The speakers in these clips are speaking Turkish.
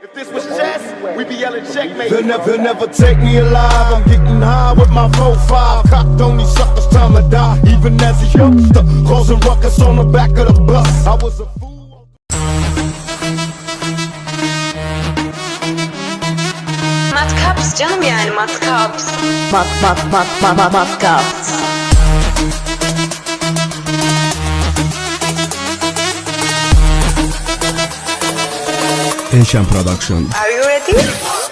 If this was chess, we'd be yelling checkmate. They'll never, they'll never take me alive. I'm getting high with my 4-5. Cocked on these suckers, time to die. Even as a youngster, causing ruckus on the back of the bus. I was a fool. Matkaps canım yani matkaps. Mat mat mat mat mat matkaps. Enşen Production. Are you ready?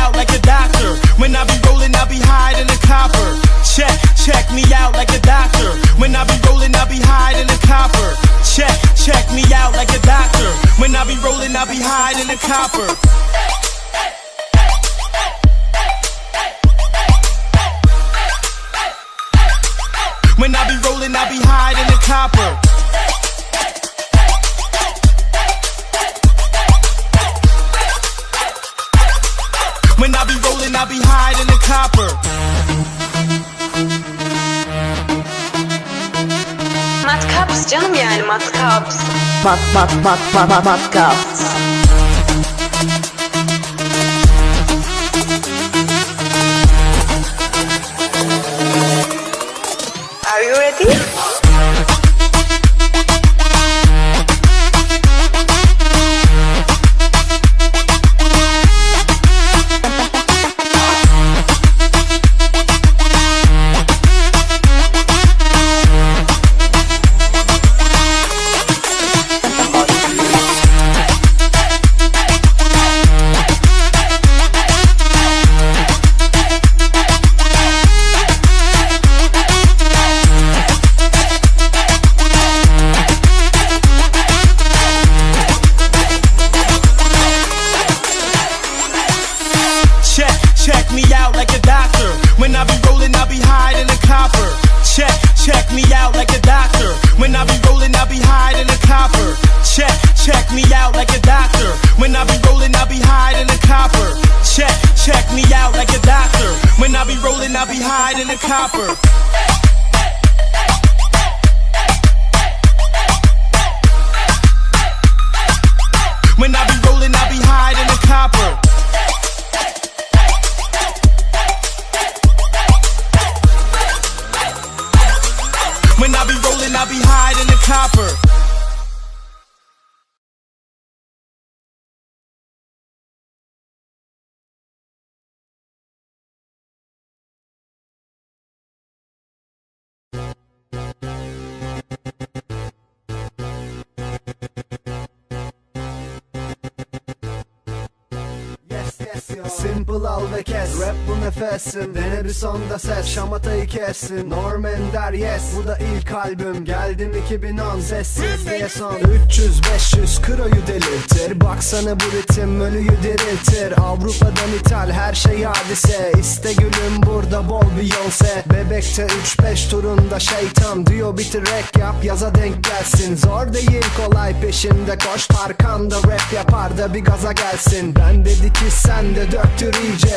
Out like a doctor. When I be rolling, I be hiding a copper. Check, check me out like a doctor. When I be rolling, I be hiding a copper. Check, check me out like a doctor. When I be rolling, I be hiding a copper. When I be rolling, I be hiding a copper. Canım yani matkaps. Mat mat mat mat mat matkaps. Check, me out like a doctor. When I be rolling, I be hiding a copper. Check, check me out like a doctor. When I be rolling, I be hiding a copper. Check, check me out like a doctor. When I be rolling, I be hiding a copper. Check, check me out like a doctor. When I be rolling, I be hiding a copper. Simple al ve kes. Rap bu nefesim. Dene bir sonda ses. Şamatayı kessin. Norm Ender yes. Bu da ilk albüm. Geldim 2010 Sessiz diye son. 300-500 kroyu delirtir. Baksana bu ritim. Ölüyü diriltir. Avrupa'dan ithal. Her şey hadise. İste bol Beyoncé Bebekte 3-5 turunda şeytan Diyor bitir rap yap yaza denk gelsin. Zor değil kolay peşinde koş Arkanda rap yapar da bir gaza gelsin. Ben dedi ki sen de döktür iyice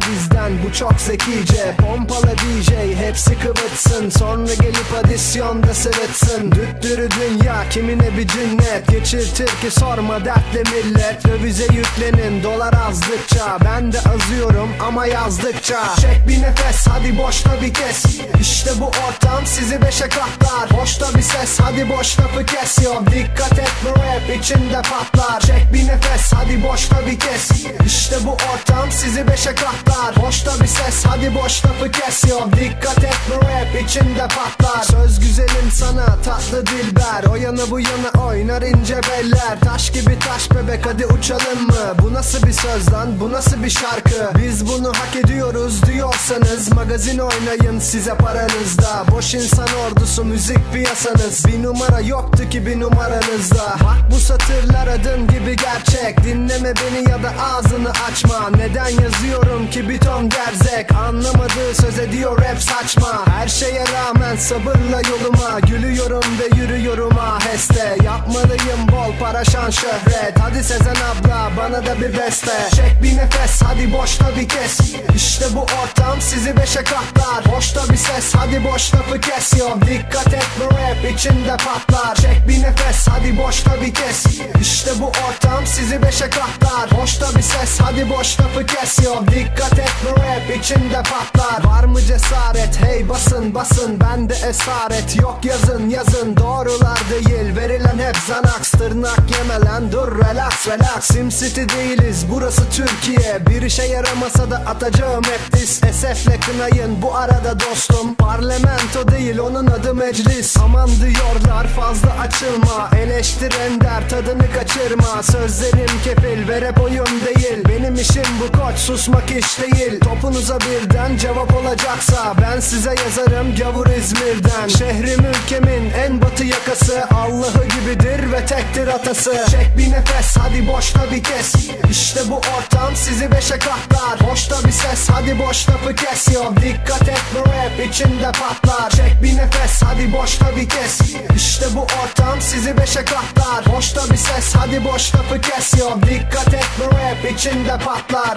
bizden. Bu çok zekice. Pompala DJ hepsi kıvıtsın. Sonra gelip adisyonda sırıtsın. Düttürü dünya kimine bir cinnet? Geçirtir ki sorma dertle millet. Dövize yüklenin dolar azdıkça. Ben de azıyorum ama yazdıkça. Çek bir nefes hadi boşta bir kes. İşte bu ortam sizi beşe katlar. Boşta bir ses hadi boş lafı kes. Yo Dikkat et bu rap içinde patlar. Çek bir nefes hadi boşta bir kes. İşte bu ortam sizi beşe katlar Boşta bir ses hadi boş lafı kes yo Dikkat et bu rap içinde patlar. Söz güzelim sana tatlı dilber. O yana bu yana oynar ince beller. Taş gibi taş bebek hadi uçalım mı? Bu nasıl bir söz lan? Bu nasıl bir şarkı? Biz bunu hak ediyoruz diyorsanız Magazin oynayın size paranızda. Boş insan ordusu müzik piyasanız. Bir numara yoktu ki bir numaranızda. Bak bu satırlar adın gibi gerçek. Dinleme beni ya da ağzını açma. Neden yazıyorum ki bir ton gerzek. Anlamadığı söz ediyor rap saçma. Her şeye rağmen sabırla yoluma. Gülüyorum ve yürüyorum aheste. Yapmalıyım bol para şan şöhret. Hadi Sezen abla bana da bir beste Çek bir nefes hadi boşta bir kes. İşte bu ortam sizi beşe katlar. Boşta bir ses hadi boş lafı kes. Yo Dikkat et bu rap içinde patlar. Çek bir nefes hadi boşta bir kes. İşte bu ortam sizi beşe katlar. Boşta bir ses hadi boş lafı kes. Yo Dikkat et bu rap içinde patlar. Var mı cesaret? Hey basın basın. Bende esaret yok. Yazın yazın. Doğrular değil. Verilen hep zanaks. Tırnak yemelen dur relax relax. Sim City değiliz. Burası Türkiye. Bir işe yaramasa da atacağım hep diss Esefle kınayın bu arada dostum Parlamento değil. Onun adı meclis. Aman diyorlar fazla açılma. Eleştir ender tadını kaçırma. Sözlerim kefil ve rap oyun değil. Benim işim bu koç. Susmak iş değil Topunuza birden cevap olacaksa Ben size yazarım gavur İzmir'den. Şehrim ülkemin en batı yakası Allah'ı gibidir ve tektir atası. Çek bir nefes hadi boşta bir kes. İşte bu ortam sizi beşe katlar. Boşta bir ses hadi boş lafı kes. Yo Dikkat et bu rap içinde patlar. Çek bir nefes hadi boşta bir kes. İşte bu ortam sizi beşe katlar. Boşta bir ses hadi boş lafı kes. Yo Dikkat et bu rap içinde patlar